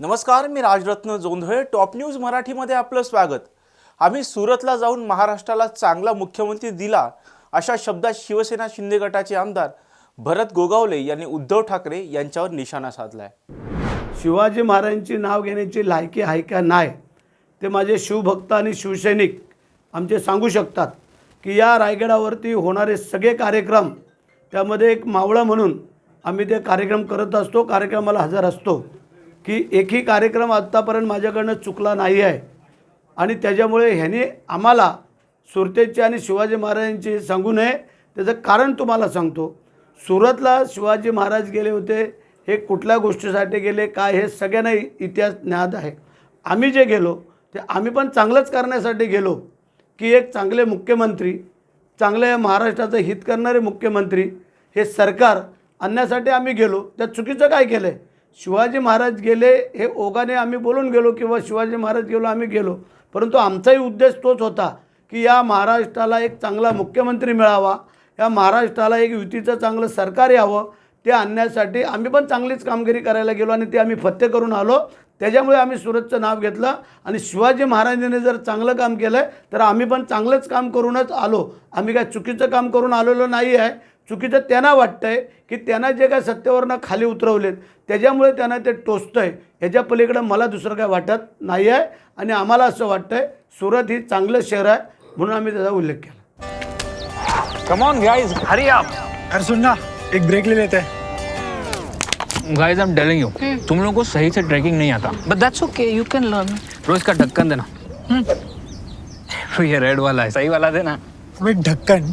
नमस्कार मी Rajratna Jondhale. Top news मराठीमध्ये आपलं स्वागत. आम्ही सुरतला जाऊन महाराष्ट्राला चांगला मुख्यमंत्री दिला अशा शब्दात शिवसेना शिंदे गटाचे आमदार भरत गोगावले यांनी उद्धव ठाकरे यांच्यावर निशाणा साधलाय. शिवाजी महाराजांची नाव घेण्याची लायकी आहे का? नाही. ते माझे शिवभक्त आणि शिवसैनिक आमचे सांगू शकतात की या रायगडावरती होणारे सगळे कार्यक्रम त्यामध्ये एक मावळं म्हणून आम्ही ते कार्यक्रम करत असतो कार्यक्रमाला हजर असतो. की एकही कार्यक्रम आत्तापर्यंत माझ्याकडनं चुकला नाही आहे. आणि त्याच्यामुळे ह्याने आम्हाला सुरतेची आणि शिवाजी महाराजांची सांगू नये त्याचं कारण तुम्हाला सांगतो. सुरतला शिवाजी महाराज गेले होते हे कुठल्या गोष्टीसाठी गेले काय हे सगळ्यांना इतिहास ज्ञात आहे. आम्ही जे गेलो ते आम्ही पण चांगलंच करण्यासाठी गेलो की एक चांगले मुख्यमंत्री चांगले महाराष्ट्राचं हित करणारे मुख्यमंत्री हे सरकार आणण्यासाठी आम्ही गेलो. त्यात चुकीचं काय केलं आहे शिवाजी महाराज गेले हे ओघाने आम्ही बोलून गेलो किंवा शिवाजी महाराज गेलो आम्ही गेलो. परंतु आमचाही उद्देश तोच होता की या महाराष्ट्राला एक चांगला मुख्यमंत्री मिळावा या महाराष्ट्राला एक युतीचं चांगलं सरकार यावं ते आणण्यासाठी आम्ही पण चांगलीच कामगिरी करायला गेलो आणि ते आम्ही फत्ते करून आलो. त्याच्यामुळे आम्ही सुरतचं नाव घेतलं आणि शिवाजी महाराजांनी जर चांगलं काम केलं आहे तर आम्ही पण चांगलंच काम करूनच आलो. आम्ही काय चुकीचं काम करून आलेलो नाही आहे चुकीचं त्यांना वाटतं आहे की त्यांना जे काय सत्तेवरनं खाली उतरवलेत त्याच्यामुळे त्यांना ते टोचतं आहे ह्याच्या पलीकडं मला दुसरं काय वाटत नाही आहे आणि आम्हाला असं वाटतं आहे सुरत ही चांगलं शहर आहे म्हणून आम्ही त्याचा उल्लेख केला. कम ऑन गाइस हरी आप अरे सुन ना एक ब्रेक ले लेते. हैं guys I am telling you तुम लोगों को सही से ट्रैकिंग नहीं आता. But that's okay, you can learn. रोज का ढक्कन देना. ये रेड वाला है सही वाला देना. ढक्कन